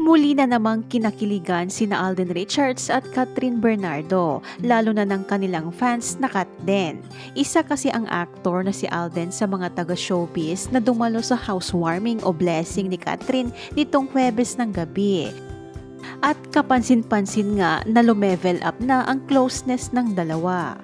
Muli na namang kinakiligan sina Alden Richards at Catherine Bernardo, lalo na ng kanilang fans na Kat din. Isa kasi ang aktor na si Alden sa mga taga-showbiz na dumalo sa housewarming o blessing ni Catherine nitong Huwebes ng gabi. At kapansin-pansin nga na lumevel up na ang closeness ng dalawa.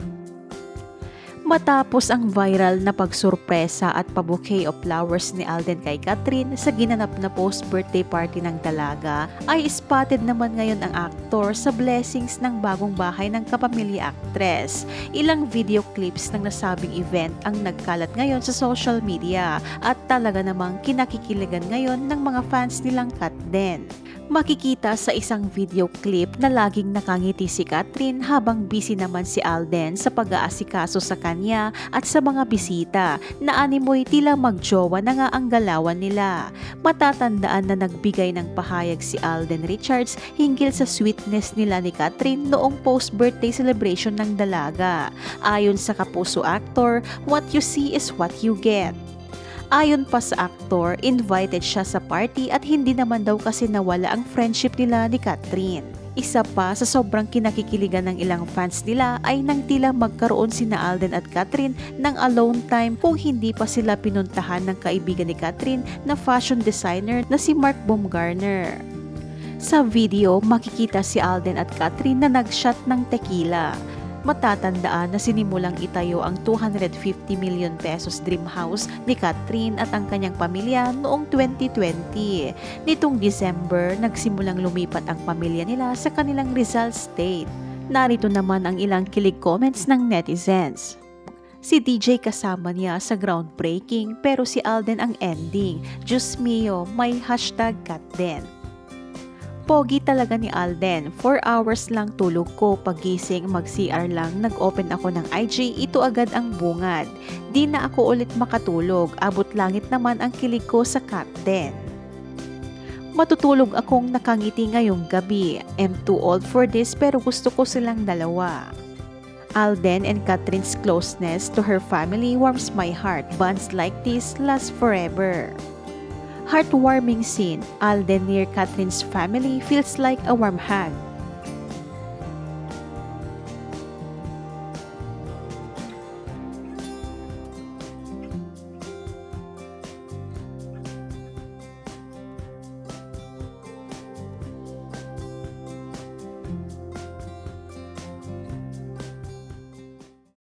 Matapos ang viral na pagsurpresa at pabouquet of flowers ni Alden kay Catherine sa ginanap na post-birthday party ng dalaga, ay spotted naman ngayon ang aktor sa blessings ng bagong bahay ng kapamilya actress. Ilang video clips ng nasabing event ang nagkalat ngayon sa social media at talaga namang kinakikiligan ngayon ng mga fans nilang Kat din. Makikita sa isang video clip na laging nakangiti si Catherine habang busy naman si Alden sa pag-aasikaso sa kanya at sa mga bisita na animoy tila magjowa na nga ang galawan nila. Matatandaan na nagbigay ng pahayag si Alden Richards hinggil sa sweetness nila ni Catherine noong post-birthday celebration ng dalaga. Ayon sa kapuso actor, what you see is what you get. Ayon pa sa aktor, invited siya sa party at hindi naman daw kasi nawala ang friendship nila ni Catherine. Isa pa sa sobrang kinakikiligan ng ilang fans nila ay nang tila magkaroon sina Alden at Catherine ng alone time kung hindi pa sila pinuntahan ng kaibigan ni Catherine na fashion designer na si Mark Baumgartner. Sa video, makikita si Alden at Catherine na nagshot ng tequila matatandaan na sinimulang itayo ang 250 million pesos dream house ni Catherine at ang kanyang pamilya noong 2020. Nitong December, nagsimulang lumipat ang pamilya nila sa kanilang Rizal State. Narito naman ang ilang kilig comments ng netizens. Si DJ kasama niya sa groundbreaking pero si Alden ang ending. Diyos mio, may hashtag cut din. Pogi talaga ni Alden. 4 hours lang tulog ko. Pagising, mag-CR lang. Nag-open ako ng IG. Ito agad ang bungad. Di na ako ulit makatulog. Abot langit naman ang kilig ko sa 10. Matutulog akong nakangiti ngayong gabi. I'm too old for this pero gusto ko silang dalawa. Alden and Catherine's closeness to her family warms my heart. Bonds like this last forever. Heartwarming scene, Alden near Catherine's family feels like a warm hug.